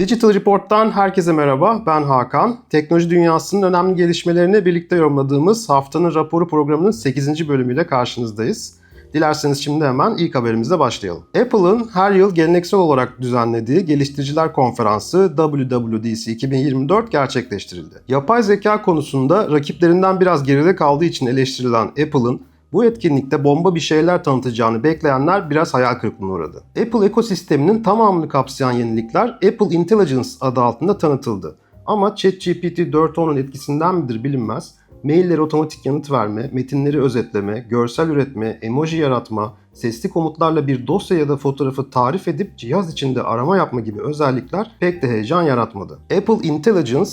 Digital Report'tan herkese merhaba. Ben Hakan. Teknoloji dünyasının önemli gelişmelerini birlikte yorumladığımız haftanın raporu programının 8. bölümüyle karşınızdayız. Dilerseniz şimdi hemen ilk haberimizle başlayalım. Apple'ın her yıl geleneksel olarak düzenlediği Geliştiriciler Konferansı WWDC 2024 gerçekleştirildi. Yapay zeka konusunda rakiplerinden biraz geride kaldığı için eleştirilen Apple'ın bu etkinlikte bomba bir şeyler tanıtacağını bekleyenler biraz hayal kırıklığına uğradı. Apple ekosisteminin tamamını kapsayan yenilikler Apple Intelligence adı altında tanıtıldı. Ama ChatGPT 4.10'un etkisinden midir bilinmez, maillere otomatik yanıt verme, metinleri özetleme, görsel üretme, emoji yaratma, sesli komutlarla bir dosya ya da fotoğrafı tarif edip cihaz içinde arama yapma gibi özellikler pek de heyecan yaratmadı. Apple Intelligence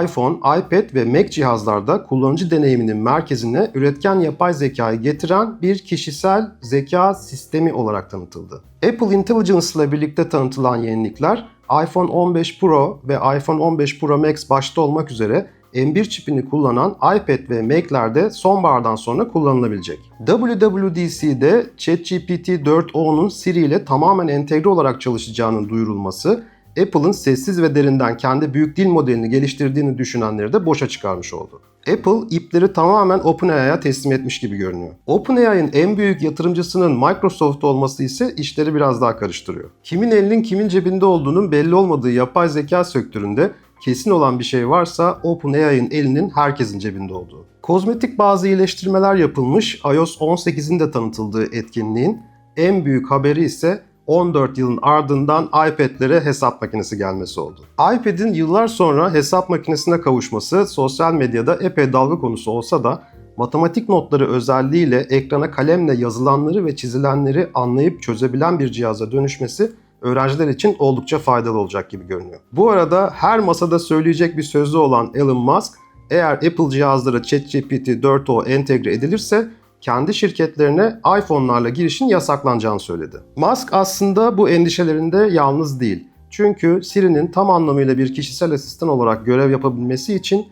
iPhone, iPad ve Mac cihazlarda kullanıcı deneyiminin merkezine üretken yapay zekayı getiren bir kişisel zeka sistemi olarak tanıtıldı. Apple Intelligence ile birlikte tanıtılan yenilikler iPhone 15 Pro ve iPhone 15 Pro Max başta olmak üzere M1 çipini kullanan iPad ve Mac'lerde sonbahardan sonra kullanılabilecek. WWDC'de ChatGPT 4o'nun Siri ile tamamen entegre olarak çalışacağının duyurulması Apple'ın sessiz ve derinden kendi büyük dil modelini geliştirdiğini düşünenleri de boşa çıkarmış oldu. Apple ipleri tamamen OpenAI'ya teslim etmiş gibi görünüyor. OpenAI'nin en büyük yatırımcısının Microsoft olması ise işleri biraz daha karıştırıyor. Kimin elinin kimin cebinde olduğunun belli olmadığı yapay zeka sektöründe kesin olan bir şey varsa OpenAI'nin elinin herkesin cebinde olduğu. Kozmetik bazı iyileştirmeler yapılmış iOS 18'in de tanıtıldığı etkinliğin en büyük haberi ise 14 yılın ardından iPad'lere hesap makinesi gelmesi oldu. iPad'in yıllar sonra hesap makinesine kavuşması sosyal medyada epey dalga konusu olsa da matematik notları özelliğiyle ekrana kalemle yazılanları ve çizilenleri anlayıp çözebilen bir cihaza dönüşmesi öğrenciler için oldukça faydalı olacak gibi görünüyor. Bu arada her masada söyleyecek bir sözü olan Elon Musk, eğer Apple cihazlara ChatGPT 4o entegre edilirse kendi şirketlerine iPhone'larla girişin yasaklanacağını söyledi. Musk aslında bu endişelerinde yalnız değil. Çünkü Siri'nin tam anlamıyla bir kişisel asistan olarak görev yapabilmesi için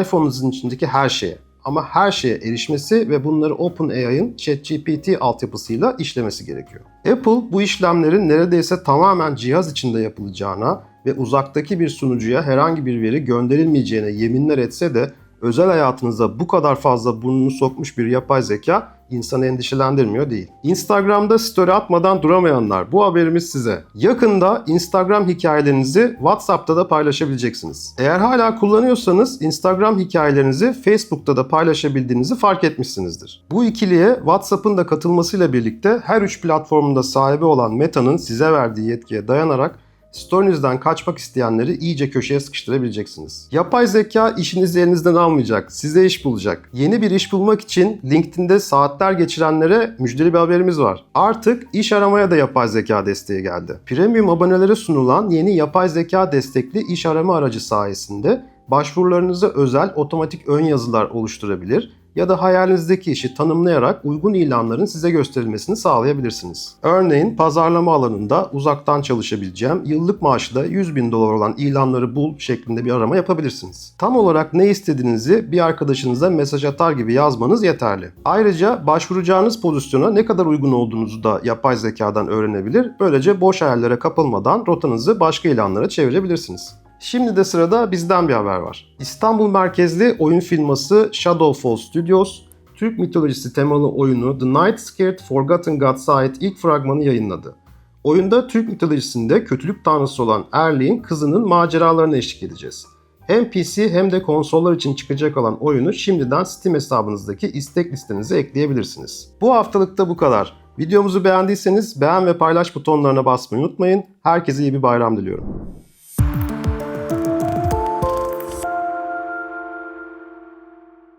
iPhone'unuzun içindeki her şeye ama her şeye erişmesi ve bunları OpenAI'ın ChatGPT altyapısıyla işlemesi gerekiyor. Apple bu işlemlerin neredeyse tamamen cihaz içinde yapılacağına ve uzaktaki bir sunucuya herhangi bir veri gönderilmeyeceğine yeminler etse de özel hayatınıza bu kadar fazla burnunu sokmuş bir yapay zeka insanı endişelendirmiyor değil. Instagram'da story atmadan duramayanlar bu haberimiz size. Yakında Instagram hikayelerinizi WhatsApp'ta da paylaşabileceksiniz. Eğer hala kullanıyorsanız Instagram hikayelerinizi Facebook'ta da paylaşabildiğinizi fark etmişsinizdir. Bu ikiliye WhatsApp'ın da katılmasıyla birlikte her üç platformunda sahibi olan Meta'nın size verdiği yetkiye dayanarak Story'nizden kaçmak isteyenleri iyice köşeye sıkıştırabileceksiniz. Yapay zeka işinizi elinizden almayacak, size iş bulacak. Yeni bir iş bulmak için LinkedIn'de saatler geçirenlere müjdeli bir haberimiz var. Artık iş aramaya da yapay zeka desteği geldi. Premium abonelere sunulan yeni yapay zeka destekli iş arama aracı sayesinde başvurularınıza özel otomatik ön yazılar oluşturabilir ya da hayalinizdeki işi tanımlayarak uygun ilanların size gösterilmesini sağlayabilirsiniz. Örneğin pazarlama alanında uzaktan çalışabileceğim, yıllık maaşı da 100 bin dolar olan ilanları bul şeklinde bir arama yapabilirsiniz. Tam olarak ne istediğinizi bir arkadaşınıza mesaj atar gibi yazmanız yeterli. Ayrıca başvuracağınız pozisyona ne kadar uygun olduğunuzu da yapay zekadan öğrenebilir. Böylece boş hayallere kapılmadan rotanızı başka ilanlara çevirebilirsiniz. Şimdi de sırada bizden bir haber var. İstanbul merkezli oyun firması Shadowfall Studios, Türk mitolojisi temalı oyunu The Night Scared Forgotten Gods'a ait ilk fragmanı yayınladı. Oyunda Türk mitolojisinde kötülük tanrısı olan Erlik'in kızının maceralarına eşlik edeceğiz. Hem PC hem de konsollar için çıkacak olan oyunu şimdiden Steam hesabınızdaki istek listenize ekleyebilirsiniz. Bu haftalıkta bu kadar. Videomuzu beğendiyseniz beğen ve paylaş butonlarına basmayı unutmayın. Herkese iyi bir bayram diliyorum.